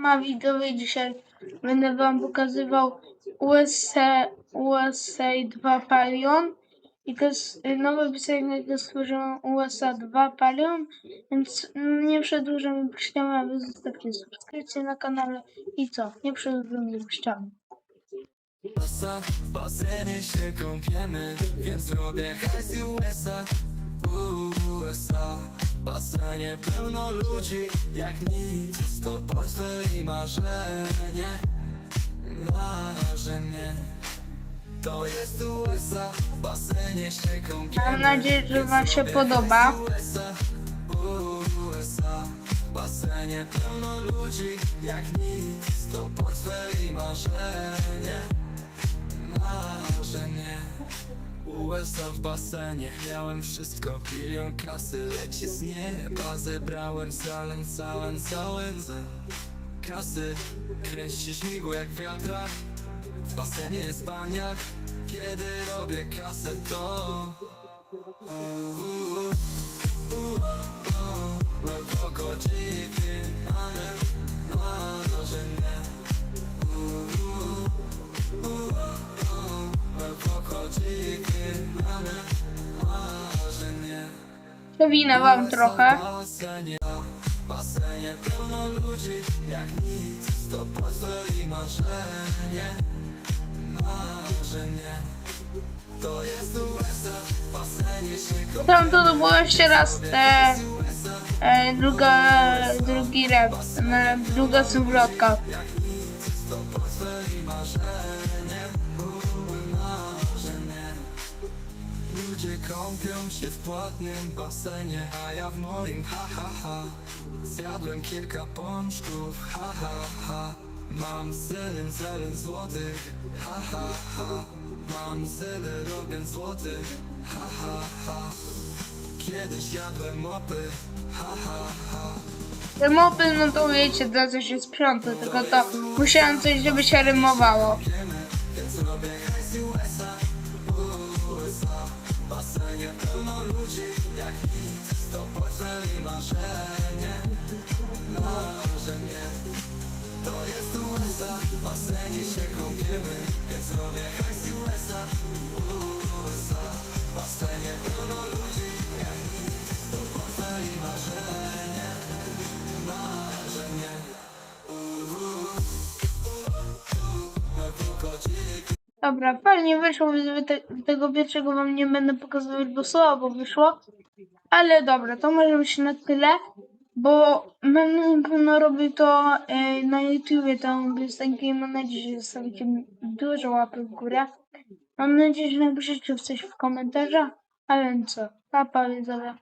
Ma widzowie dzisiaj. Będę wam pokazywał USA, USA 2 Palion. I to jest nowy piosenek, który stworzyłem USA 2 Palion, więc nie przedłużam i puszczamy, a wy zostawcie subskrypcję na kanale. I co, nie przedłużam i puszczamy. USA, w basenie się kąpiemy, więc robię hajs USA pełno ludzi, jak nic. To portfel i marzenie, marzenie. To jest USA, w basenie się kąpiemy Mam nadzieję, że wam się podoba. USA, USA, w basenie pełno ludzi, jak nic. To portfel i marzenie USA w basenie Miałem wszystko, bilion kasy Leci z nieba Zebrałem całym, całym z kasy. Kręci śmigło jak wiatra W basenie jest baniak Kiedy robię kasę to. Głęboko Przewinę wam trochę. Tam to było jeszcze raz e, e, druga, drugi rap, e, druga marzenie kąpią się w płatnym basenie A ja w moim ha ha ha. Zjadłem kilka pączków ha ha ha. Mam zelen, zelen złotych ha ha ha. Mam zelen robię złotych ha ha ha. Kiedyś jadłem mopy ha ha ha. Te mopy, no to wiecie, dla co się sprząta, tylko to musiałem coś, żeby się rymowało. Więc robię hajs pełno ludzi jak nic To portfel i marzenie, marzenie. To jest USA, w basenie się kąpiemy Więc robię hajs USA Dobra, fajnie wyszło, te, tego pierwszego wam nie będę pokazywać, bo słabo wyszło. Ale dobra, to może być na tyle, bo będę pewno robił to e, na YouTubie, tą piosenkę i mam nadzieję, że zostawicie dużo łapek w górę. Mam nadzieję, że napiszecie coś w komentarzach, a więc co, pa, pa widzowie.